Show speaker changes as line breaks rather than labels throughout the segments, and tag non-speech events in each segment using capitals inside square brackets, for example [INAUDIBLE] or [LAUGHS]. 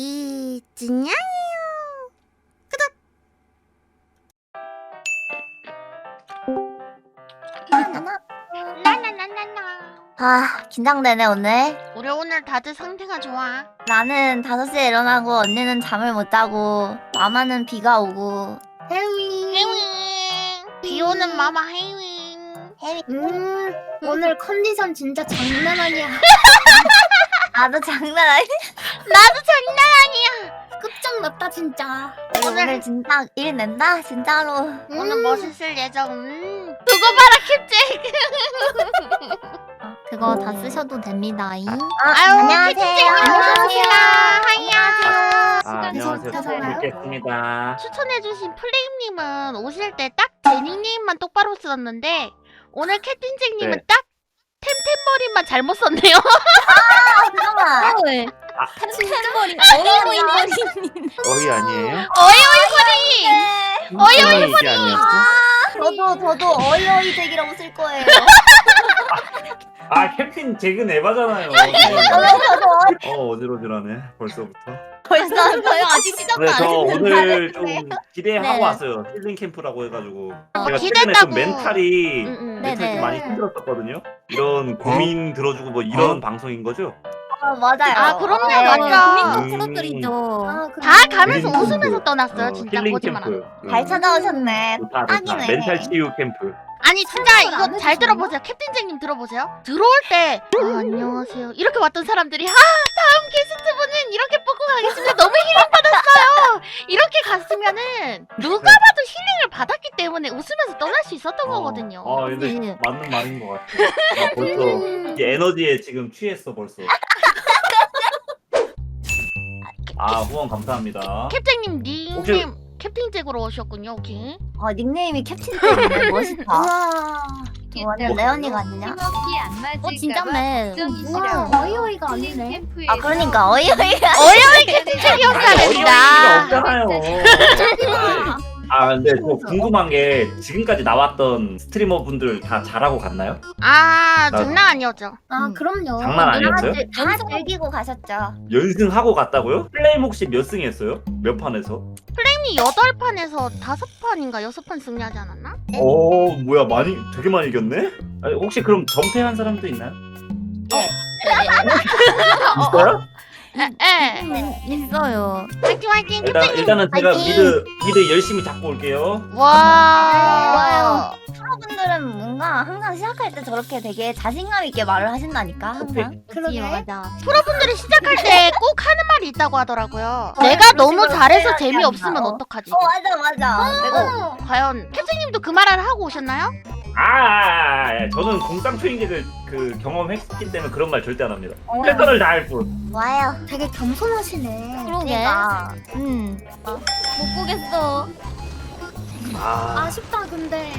이 진양이요.
나나나나나.
아, 긴장되네, 오늘.
우리 오늘 다들 상태가 좋아.
나는 5시에 일어나고, 언니는 잠을 못 자고, 마마는 비가 오고. 해위.
해윙. 비 오는 마마 해윙.
해위.
음, 오늘 컨디션 진짜 장난 아니야. [LAUGHS]
나도 장난 아니 [LAUGHS]
나도 장난 아니야.
끝장났다 진짜.
오늘, 오늘 진짜 일 낸다? 진짜로.
오늘
음.
멋있을 예정. 음. 두고 봐라 캡제. [LAUGHS]
그거 다 쓰셔도 됩니다. 잉.
아,
아유
안녕하세요.
하이야.
아, 안녕하세요. 처음
잘해요?
뵙겠습니다.
추천해주신 플레임님은 오실 때 딱 제니님만 똑바로 썼는데 오늘 캡틴잭님은
네.
딱 템템버린만 잘못 썼네요.
잠깐만.
왜?
아.
템템버리
어이없는
어이 아니에요?
어이어이 소리.
어이 이게 아니었어?
저도, 저도 어이어이 잭이라고 쓸 거예요. [LAUGHS] [LAUGHS]
아 캡틴 잭은 에바잖아요.
어
어지러지라네 벌써부터.
벌써 저요 아직 시작도
네, 안저
했는데.
오늘 좀 기대하고
네.
왔어요. 힐링 캠프라고 해가지고
어,
제가 최근에
기대했다고.
좀 멘탈이
음, 음.
네.
멘탈이 좀 많이 힘들었었거든요. 이런
어?
고민 들어주고 뭐 이런 방송인 거죠?
어, 맞아요.
아, 그럼요,
네.
맞죠.
음.
풀어드리죠.
아,
다 가면서
힐링
웃으면서
캠프.
떠났어요.
어,
진짜
힐링
거짓말 안.
캠프. 음.
잘 찾아오셨네.
좋다 좋다.
딱이네.
멘탈 치유 캠프.
아니 진짜 이거
안
잘? 들어보세요. 캡틴잭님 들어보세요. 들어올 때 아, 안녕하세요 이렇게 왔던 사람들이 아 다음 게스트분은 이렇게 뽑고 가겠습니다. 너무 힐링 받았어요. 이렇게 갔으면은 누가 봐도 있었던 거거든요.
아 근데
네.
맞는 말인 것 같아. 나 [LAUGHS] 벌써 이 에너지에 지금 취했어 벌써. [LAUGHS] 아 후원 감사합니다.
캡틴님 닉네임
혹시-
캡틴 잭으로 오셨군요. 오케이.
어, 닉네임이 캡틴 잭이네. 멋있다.
우와.
완전 레언이가 아니냐?
안 맞을까
어 진짜네. 우와. 어이어이가 아니네.
아, 그러니까 어이어이가.
어여이 캡틴 잭이었어야
어이가
됩니다.
없잖아요. 아 근데 저 궁금한 게 지금까지 나왔던 스트리머 분들 다 잘하고 갔나요?
아
나-
장난 아니었죠.
아
음.
그럼요.
장난 아니었어요?
다 즐기고 가셨죠.
연승하고 갔다고요? 플레임 혹시 몇 승했어요? 몇 판에서?
플레임이 여덟 판에서 다섯 판인가 여섯 판 승리하지 않았나?
오 뭐야 많이 되게 많이 이겼네? 아니, 혹시 그럼 전패한 사람도 있나요? [LAUGHS] 있어요?
에, 에.
음, 있어요.
화이팅 화이팅
일단
캡틴님.
일단은 제가
화이팅!
미드 미드 열심히 잡고 올게요.
와.
프로분들은 뭔가 항상 시작할 때 저렇게 되게 자신감 있게 말을 하신다니까 항상.
그러게 맞아.
프로분들이 시작할 때 꼭 하는 말이 있다고 하더라고요.
어,
내가
그런
너무
식으로
잘해서
해야지
재미없으면
않나? 어.
어떡하지?
어 맞아 맞아. 내가
과연 캡틴님도 그 말을 하고 오셨나요?
아, 아, 아, 아, 저는 공상 초인계를 그 경험했기 때문에 그런 말 절대 안 합니다.
어,
패턴을 다할 뿐.
와요.
되게 겸손하시네.
그러게.
음. 못 보겠어.
아,
아쉽다 근데.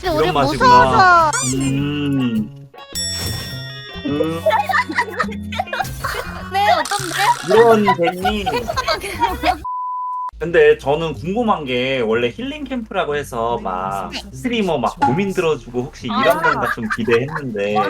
근데 우리
이런 맛이구나.
무서워서
음. 음, [LAUGHS]
왜 어떤데?
이런 재미. [LAUGHS] 근데 저는 궁금한 게 원래 힐링 캠프라고 해서 막 스트리머 막 고민 들어주고 혹시 이런
아.
건가 좀 기대했는데
아,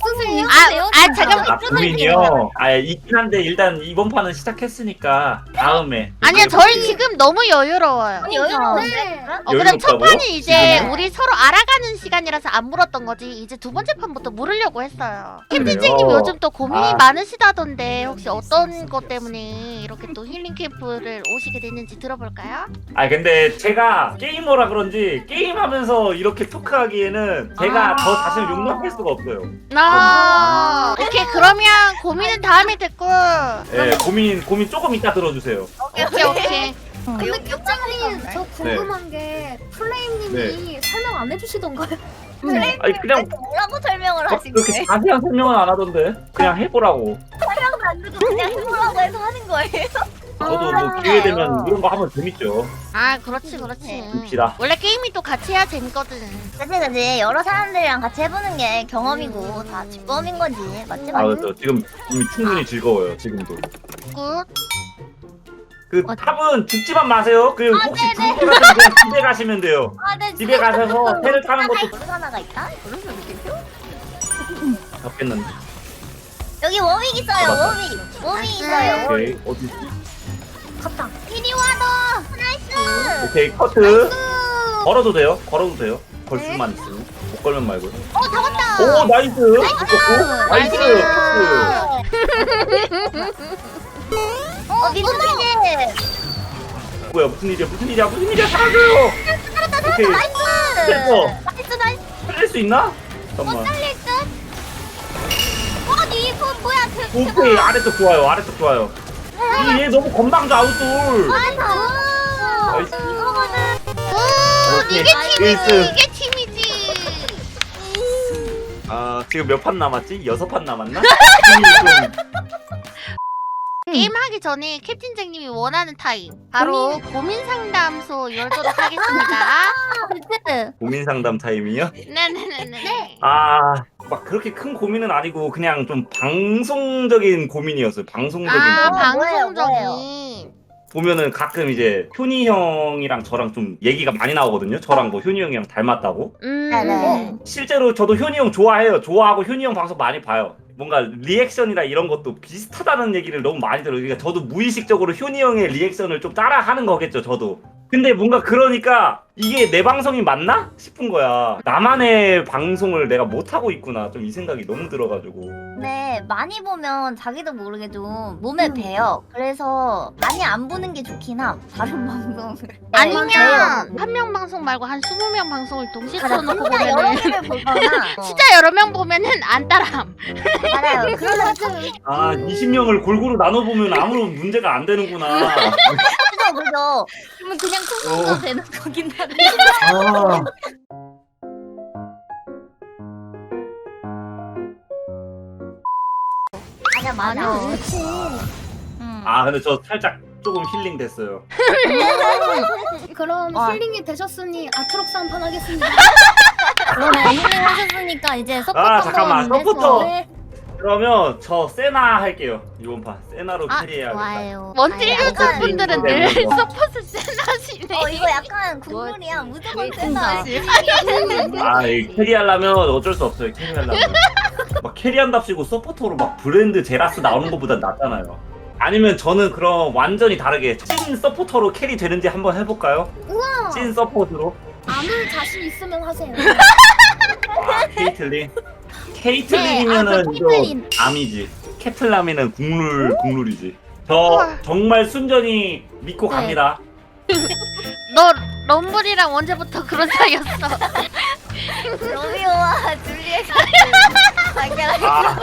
선생님
아, 아 잠깐만
아 고민이요? 아 있긴 한데 일단 이번 판은 시작했으니까 다음에
아니야 저희 지금 너무 여유로워요.
여유로운데?
네.
어, 그럼 첫
여유롭다고요?
판이 이제
지금은?
우리 서로 알아가는 시간이라서 안 물었던 거지 이제 두 번째 판부터 물으려고 했어요. 캡틴잭님
그래요?
요즘 또 고민이
아.
많으시다던데 혹시 어떤 것 때문에 이렇게 또 힐링 캠프를 오시 게 됐는지 들어볼까요?
아 근데 제가 게이머라 그런지 게임하면서 이렇게 토크하기에는 제가
아.
더 자신을 용납할 수가 없어요.
아, 오케이 그러면 고민은 다음에 듣고
예, 고민 고민 조금 이따 들어주세요.
오케이 오케이
근데
욕-
캡장님
네.
저 궁금한 게 플레임님이 설명 안 해주시던가요?
아니 그냥
뭐라고 설명을
막
하신
그렇게
거예요?
자세한 설명은 안 하던데 그냥 해보라고.
설명도 안 듣고 그냥 해보라고 해서 하는 거예요.
저도 뭐 기회 되면 이런 거 하면 재밌죠.
아 그렇지 그렇지
봅시다.
원래 게임이 또 같이 해야 재밌거든
그치 그치 여러 사람들이랑 같이 해보는 게 경험이고 다 직범인 거지 맞지
아
맞지?
그렇죠. 지금 이미 충분히 즐거워요. 지금도.
굿
그
어.
탑은 죽지만 마세요. 그
아,
혹시
네네.
그냥 집에 가시면 돼요. [LAUGHS]
아, 네,
집에 가셔서 배를 타는 것도
모르 하나가 있다? 모르는 느낌표?
잡겠는데.
여기 워밍 있어요. 워밍 워밍. 있어요
오케이 어디
갔다.
이리 와너. 나이스.
오케이 커트. 걸어도 돼요? 걸어도 돼요? 걸 수만 있으면? 못 걸면 말고
어 잡았다.
오 나이스. 이겼고 나이스. 커트 [LAUGHS]
어 민준이
뭐야 무슨 일이야 무슨 일이야 무슨 일이야 사라져요! 오케이.
나이스.
됐어.
나이스 나이스.
살릴 수 있나? 잠깐만.
살릴 듯? 어니 이거 뭐야? 그
오케이 아래쪽 좋아요 아래쪽 좋아요. 이 얘 너무 건방져 아웃돌
나이스. 이거거든
오
오케이.
이게 팀이지
일승.
이게 팀이지
아 지금 몇 판 남았지? 여섯 판 남았나? 힘이 좀
게임 하기 전에 캡틴장님이 원하는 타임 바로 고민 상담소 열도록 하겠습니다 [LAUGHS]
고민 상담 타임이요?
네네네네
아, 막 그렇게 큰 고민은 아니고 그냥 좀 방송적인 고민이었어요. 방송적인
아
고민.
방송적인
보면은 가끔 이제 효니 형이랑 저랑 좀 얘기가 많이 나오거든요. 저랑 뭐 효니 형이랑 닮았다고.
음
네네.
실제로 저도 효니 형 좋아해요. 좋아하고 효니 형 방송 많이 봐요. 뭔가 리액션이나 이런 것도 비슷하다는 얘기를 너무 많이 들어요. 그러니까 저도 무의식적으로 효니 형의 리액션을 좀 따라 하는 거겠죠, 저도. 근데 뭔가 그러니까 이게 내 방송이 맞나 싶은 거야. 나만의 방송을 내가 못 하고 있구나. 좀 이 생각이 너무 들어가지고.
네 많이 보면 자기도 모르게 좀 몸에
음.
배요 그래서 많이 안 보는 게 좋긴 함 다른 [LAUGHS] 방송을
아니면
네,
한명 방송 말고 한 20명 방송을 동시에
맞아
틀어놓고
진짜 여러
보면은
개를 보거나 어, [LAUGHS]
진짜 여러 명 보면은 안 따라함
맞아요 [LAUGHS] 그러면
아, 20명을 골고루 나눠 보면 아무런 문제가 안 되는구나.
그죠 그죠 그러면 그냥 쿵쿵도
어.
되는 거긴 한데
아,
맞아 맞아
그렇지.
음.
아, 근데 저 살짝 조금 힐링 됐어요. [LAUGHS]
그럼
와.
힐링이 되셨으니 아트록스 한 판 하겠습니다.
그러네 힐링 하셨으니까 이제 서포터
아, 잠깐만, 서포터! 그러면 저 세나 할게요. 이번 판. 세나로
아,
캐리해야겠다.
좋아요
원딜
아니,
유저
약간-
분들은
네,
늘
네.
서포트 센하시네
어 이거 약간 국룰이야 무조건 센다 [LAUGHS]
아, 이 캐리하려면 어쩔 수 없어요. 캐리하려면. 막 캐리한답시고 서포터로 막 브랜드 제라스 나오는 것보다 낫잖아요. 아니면 저는 그럼 완전히 다르게 찐 서포터로 캐리 되는지 한번 해볼까요?
우와.
찐 서포트로?
아무 자신 있으면 하세요.
아, 케이틀린. 케이틀린이면은
네, 아,
이거
케이틀린.
암이지. 캐틀라미는 국룰 국룰이지. 저. 정말 순전히 믿고
네.
갑니다. [LAUGHS]
너 럼블이랑 언제부터 그런 사이였어 [LAUGHS]
로미오와 줄리엣 같은
아,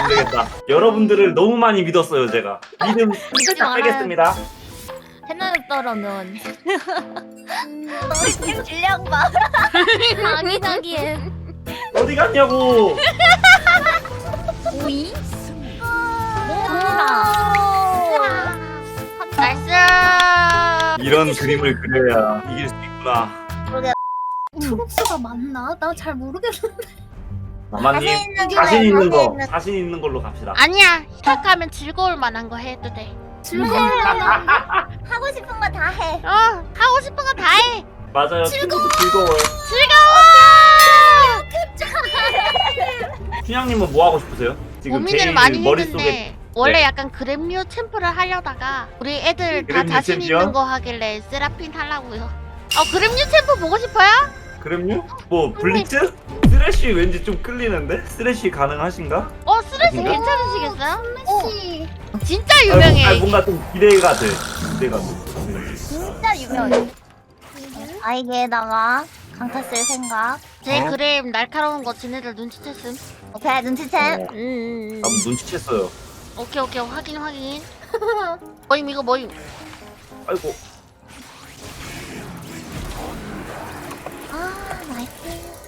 안 되겠다. 여러분들을 너무 많이 믿었어요, 제가. 믿음
믿지
살짝
말아요.
빼겠습니다.
해나였더라면 우리 팀 질량 봐 [LAUGHS] 아기자기해
어디 갔냐고.
오이?
나이스
이런 그림을 그려야 이길 수 있구나.
트록스가 맞나? 나 잘 모르겠는데.
마마님
있는
자신 있는 거,
있는
자신 있는 걸로 갑시다.
아니야 시작하면 즐거울 만한 거 해도 돼
즐거워요. [LAUGHS]
하고 싶은 거 다 해.
어, 하고 싶은 거 다 해.
맞아요. 즐거워. 즐거워요.
즐거워.
춘향님은 뭐 하고 싶으세요? 지금
고민을
제일
많이
머릿속에
했는데 원래
네.
약간 그램류 챔프를 하려다가 우리 애들 다
그램류
자신
챔피언?
있는 거 하길래 세라핀 하려고요. 어, 그램류 챔프 보고 싶어요?
그럼요? 뭐 블리츠? 쓰레쉬 왠지 좀 끌리는데? 쓰레쉬 가능하신가?
어, 쓰레쉬
아닌가?
괜찮으시겠어요?
씨.
진짜
아,
유명해.
아, 뭔가 좀 기대가 돼. 기대가 돼.
진짜 유명해. 아이게다가 강타 쓸 생각.
제
어?
그램 날카로운 거 지네들 눈치챘음.
오케이 눈치채.
어,
음, 음, 음.
아, 눈치챘어요.
오케이, 오케이. 확인, 확인. [LAUGHS] 뭐임, 이거 뭐임?
아이고.
아 나이스.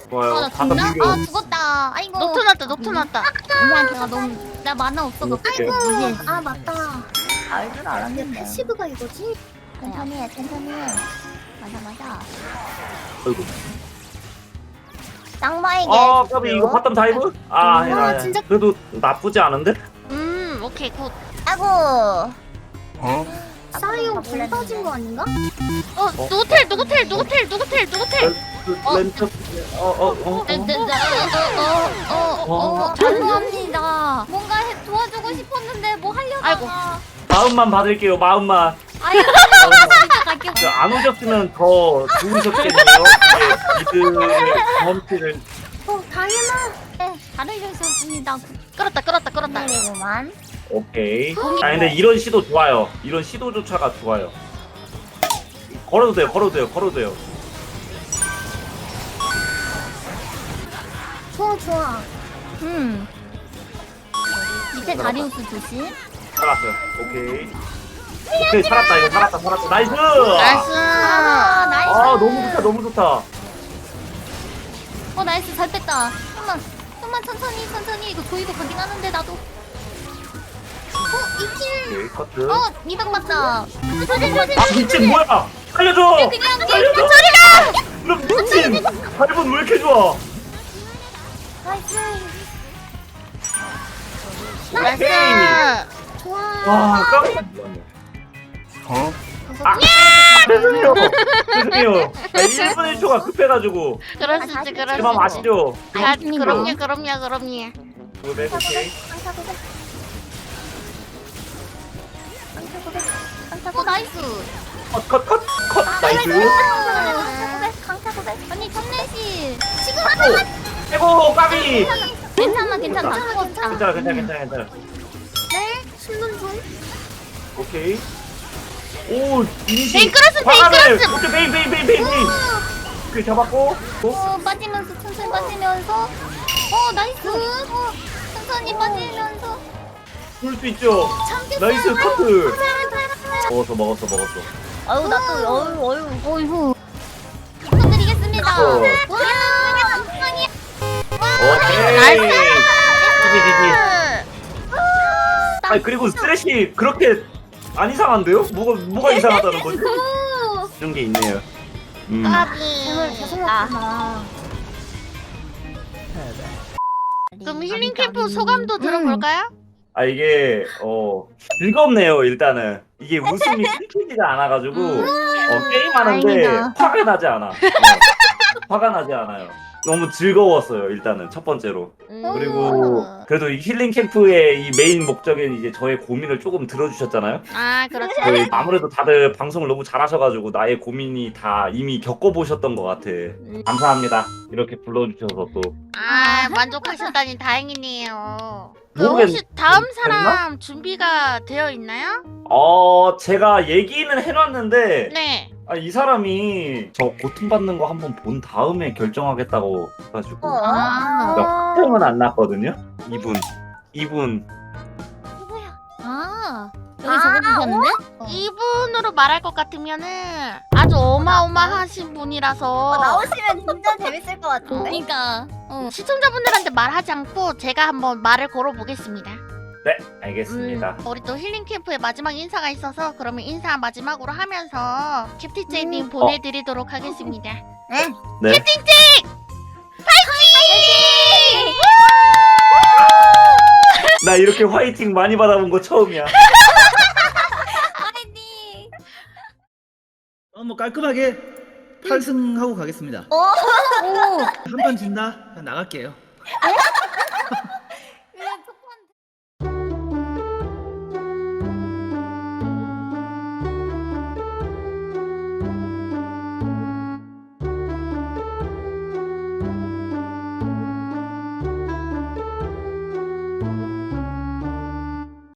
좋아요.
아나
다섯
죽나? 아 죽었다. 아이고.
녹토 났다, 녹토 났다.
아니야 내가 너무 나 만화 없어서
어떡해.
무시했어.
아 맞다.
알 줄 알았는데.
패시브가 이거지?
천천히 해 천천히 해. 맞아 맞아.
아이고.
쌍마에게.
아, 까비 이거 바텀 다이브? 아,
와,
해라.
진짜-
그래도 나쁘지 않은데?
음, 오케이, 굿.
아이고.
어?
사이온 불 빠진 거 아닌가?
어, 누구 텔, 누구 텔, 누구 텔, 누구 텔, 누구 텔?
어.
렌트. 어, 어, 어. 어.
네, 네, 네, 어, 어, 어, 어, 어, 죄송합니다. 뭔가 해, 도와
아이고.
마음만 받을게요 마음만. 그 안 오셨으면 더 좋으셨겠네요 이게 미드 전투를
어 다행이다.
네, 다른 실수였습니다.
끌었다 끌었다 끌었다.
내리고만.
오케이 아 근데 이런 시도 좋아요 이런 시도조차가 좋아요 걸어도 돼요 걸어도 돼요 걸어도 돼요
좋아 좋아.
음. 밑에 다리우스 조심.
살았어요 오케이 오케이 살았다 이거 살았다 살았다 나이스
나이스.
아 나이스.
아 너무 좋다 너무 좋다
어 나이스 잘 뺐다. 좀만 좀만 천천히 천천히 이거 조이도 가긴 하는데 나도. 어 이킬.
오케이 커트
어 이백 맞다. 조심 조심
아
조심.
미친 뭐야 살려줘
그냥
살려줘 그럼 미친 발본 왜 이렇게 좋아
나이스.
나이스.
좋아.
와 깜짝 어? 아 죄송해요 죄송해요 아, 1분 1초가 급해가지고
그럴 수 있지 그럴
제 마음
수 있지.
아시죠?
아, 그럼요 그럼요 그럼요.
네, 오케이
어 나이스.
컷 컷 컷 컷 나이스
강타 고백. 언니 천내시. 지금
아이고 까비
괜찮아 괜찮아.
괜찮아 괜찮아 괜찮아 괜찮아
네. 숨는 중.
오케이 오
베인
화가를
끌었음.
오케이 베인 베인 베인 베인 베인 오케이 잡았고
또어 빠지면서 천천히 빠지면서. 어 나이스. 어 천천히 빠지면서.
볼수 있죠 나이스 커트 먹었어 먹었어 먹었어
아유 나또 어유 어유 어유. 축하드리겠습니다.
어.
와 감사합니다.
오케이
나이스.
아니 그리고 쓰레쉬 그렇게 안 이상한데요? 뭐가 뭐가 이상하다는 거지? [LAUGHS] 이런 게 있네요. 음.
까비.
계속 났구나.
그럼 힐링 캠프 소감도 들어볼까요?
아 이게 어 즐겁네요 일단은 이게 웃음이 [LAUGHS] 끊기지가 않아가지고 어, 게임 하는데
다행이다.
화가 나지 않아. 어, 화가 나지 않아요. 너무 즐거웠어요 일단은 첫 번째로
음.
그리고 그래도 이 힐링 캠프의 이 메인 목적인 이제 저의 고민을 조금 들어주셨잖아요.
아 그렇죠.
저희 아무래도 다들 방송을 너무 잘하셔가지고 나의 고민이 다 이미 겪어보셨던 것 같아. 감사합니다. 이렇게 불러주셔서 또.
아 만족하셨다니 다행이네요. 그
모르겠-
혹시 다음 사람 준비가 되어 있나요?
어, 제가 얘기는 해놨는데,
네.
아, 이 사람이 저 고통받는 거 한번 본 다음에 결정하겠다고 해가지고.
아.
그러니까 확정은 안 났거든요? 이분. 이분.
누구야? 아 여기
아,
적어주셨는데?
이분으로 말할 것 같으면은 아주 어마어마하신 분이라서
나오시면 진짜 재밌을 것 같은데. 그러니까. 어.
시청자분들한테 말하지 않고 제가 한번 말을 걸어보겠습니다.
네, 알겠습니다.
음, 우리 또 힐링 캠프의 마지막 인사가 있어서 그러면 인사 마지막으로 하면서 캡티제이님 보내드리도록 하겠습니다.
네.
네. 나 이렇게 화이팅 많이 받아본 거 처음이야.
어, 뭐 깔끔하게 8승하고 가겠습니다.
오.
한 판 진다? 그냥 나갈게요.